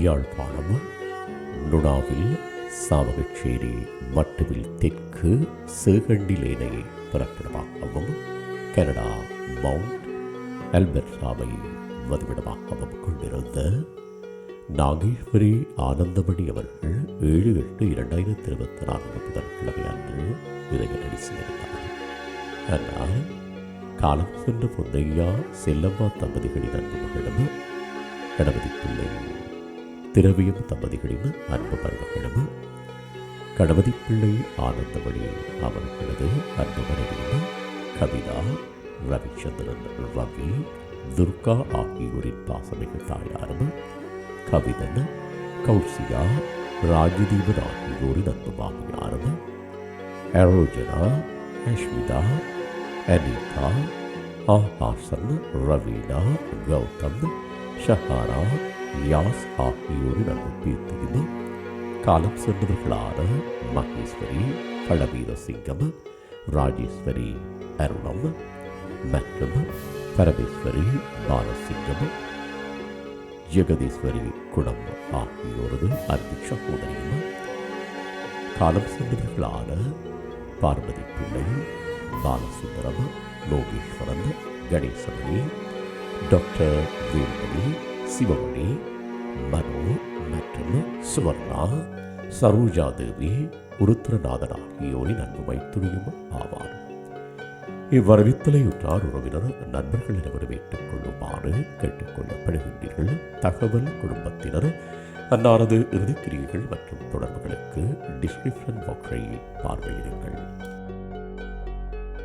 யாழ்ப்பாணம் நுணாவில் சாவகச்சேரி மட்டுவில் தெற்கு சிறுகண்டிலேனை பிறப்பிடமாகவும் Canada mount அல்பர்டாவை வதிவிடமாகவும் கொண்டிருந்த நாகேஸ்வரி ஆனந்தமணி அவர்கள் ஏழு எட்டு இரண்டாயிரத்தி இருபத்தி நான்கு புதன்கிழமை அன்று இறைவனடி சேர்ந்தார் ஆனால் காலம் சென்ற பொன்னையா செல்லம்மா தம்பதிகளின் அன்பு கணபதி பிள்ளை திரவியம் தம்பதிகளின் அன்பு மருமகளும் கணபதி பிள்ளை ஆனந்தமணி அவர்களது அன்பு மனைவியும் கவிதா ரவிச்சந்திரன் ரவி துர்கா ஆகியோரின் பாசமிகு தாயாரும் கவிதன் கௌசியா ராஜதீபன் ஆகியோரின் அன்பு மாமியாரும் அரோஜனா அஸ்மிதா அனிதா ஆஹாசன் ரவீனா கௌதம் ஷஹாரா யாஸ் ஆகியோரின் அன்பு பேத்தியும் காலம் சென்றவர்களான மகேஸ்வரி பழவீர சிங்கம் ராஜேஸ்வரி அருணம் மற்றும் பரமேஸ்வரி பாலசிங்கம் ஜெகதீஸ்வரி குணம் ஆகியோரது அன்பு சகோதரியும் காலம் சென்றவர்களான பார்வதி பிள்ளை பாலசுந்தரம் லோகேஸ்வரன் கணேசமணி டாக்டர் வேல்மணி சிவமணி மனு மற்றும் சுவர்ணா சரோஜா தேவி உருத்திரநாதன் ஆகியோரின் அன்பு மைத்துணியும் ஆவார். இவ்வரவித்தலையுற்றார் உறவினர் நண்பர்கள் அனைவரும் ஏற்றுக்கொள்ளுமாறு கேட்டுக்கொள்ளப்படுகின்றீர்கள் தகவல் குடும்பத்தினர் அன்னாரது இறுதிக்கிரியைகள் மற்றும் தொடர்புகளுக்கு டிஸ்கிரிப்ஷன் பாக்ஸை பார்வையிடுங்கள்.